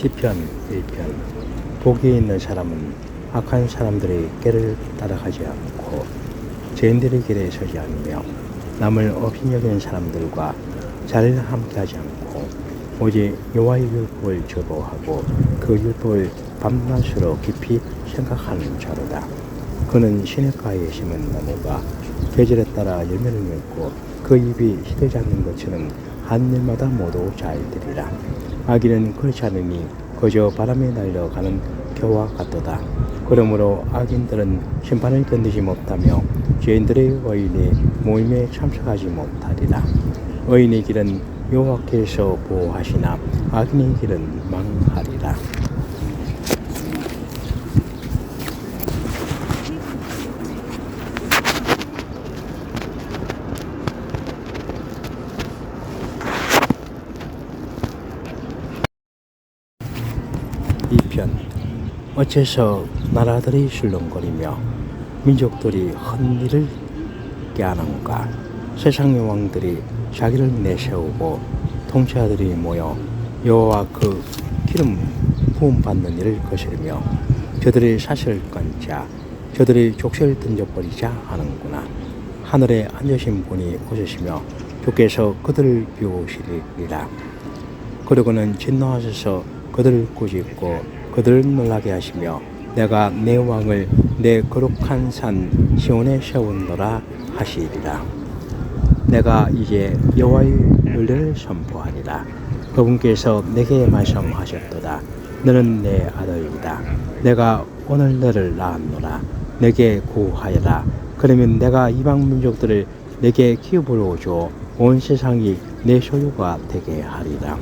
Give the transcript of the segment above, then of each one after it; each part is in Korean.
시편 1편 복이 있는 사람은 악한 사람들의 길을 따라가지 않고 죄인들의 길에 서지 않으며 남을 업인 여기는 사람들과 자리를 함께하지 않고 오직 여호와의 율법을 즐거워하고 그 율법을 밤낮으로 깊이 생각하는 자로다. 그는 시냇가에 심은 나무가 계절에 따라 열매를 맺고 그 잎이 시들지 않는 것처럼 한 일마다 모두 잘 되리라. 악인은 그렇지 않으니 그저 바람에 날려가는 겨와 같도다. 그러므로 악인들은 심판을 견디지 못하며 죄인들의 의인이 모임에 참석하지 못하리라. 의인의 길은 여호와께서 보호하시나 악인의 길은 망하리라. 이편 어째서 나라들이 술렁거리며 민족들이 헛일을 깨하는가? 세상의 왕들이 자기를 내세우고 통치자들이 모여 여호와 그 기름 부음 받는 일을 거스르며 저들의 사슬을 끊자 저들의 족쇄를 던져버리자 하는구나. 하늘에 앉으신 분이 오셨으며 주께서 그들을 비우시리라. 그러고는 진노하셔서 그들을 꾸짖고 그들을 놀라게 하시며 내가 내 왕을 내 거룩한 산 시온에 세운노라 하시리라. 내가 이제 여호와의 윤례를 선포하리라. 그분께서 내게 말씀하셨도다. 너는 내 아들이다. 내가 오늘 너를 낳았노라. 내게 구하여라. 그러면 내가 이방 민족들을 내게 기업으로 줘 온 세상이 내 소유가 되게 하리라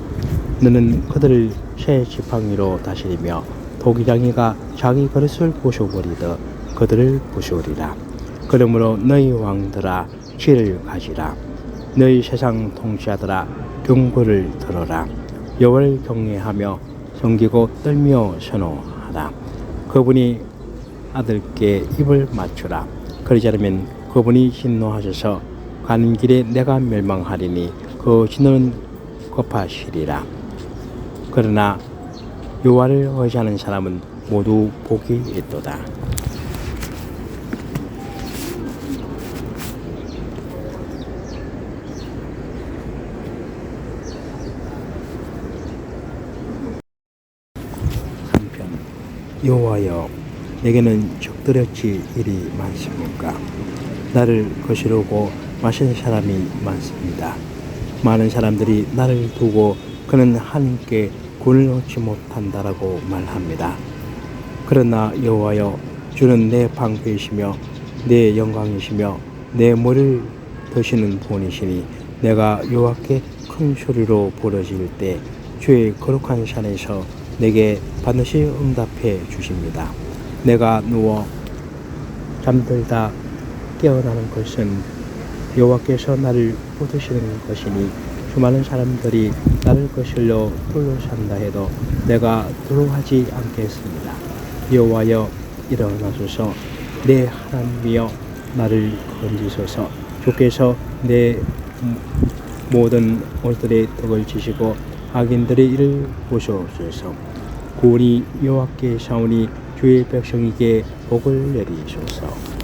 너는 그들을 새 지팡이로 다스리며 도기장이가 자기 그릇을 부숴버리듯 그들을 부수리라. 그러므로 너희 왕들아 지를 가지라. 너희 세상 통치하더라 경고를 들어라. 여호와를 경외하며 섬기고 떨며 선호하라. 그분이 아들께 입을 맞추라. 그러지 않으면 그분이 진노하셔서 가는 길에 내가 멸망하리니 그 진노는 kop하시리라. 그러나 여호와를 의지하는 사람은 모두 복이 있도다. 한편 여호와여 내게는 적들였지 일이 많습니까? 나를 거스르고 마시는 사람이 많습니다. 많은 사람들이 나를 두고 그는 하나님께 얻지 못한다라고 말합니다. 그러나 여호와여 주는 내 방패이시며 내 영광이시며 내 머리를 드시는 분이시니 내가 여호와께 큰 소리로 부르짖을 때 주의 거룩한 산에서 내게 반드시 응답해 주십니다. 내가 누워 잠들다 깨어나는 것은 여호와께서 나를 붙드시는 것이니 수많은 사람들이 나를 거슬려 둘러싼다 해도 내가 두려워하지 않겠습니다. 여호와여 일어나소서. 내 하나님이여 나를 건지소서. 주께서 내 모든 옷들의 덕을 지시고 악인들의 일을 보소서. 구원이 여호와께 사오니 주의 백성에게 복을 내리소서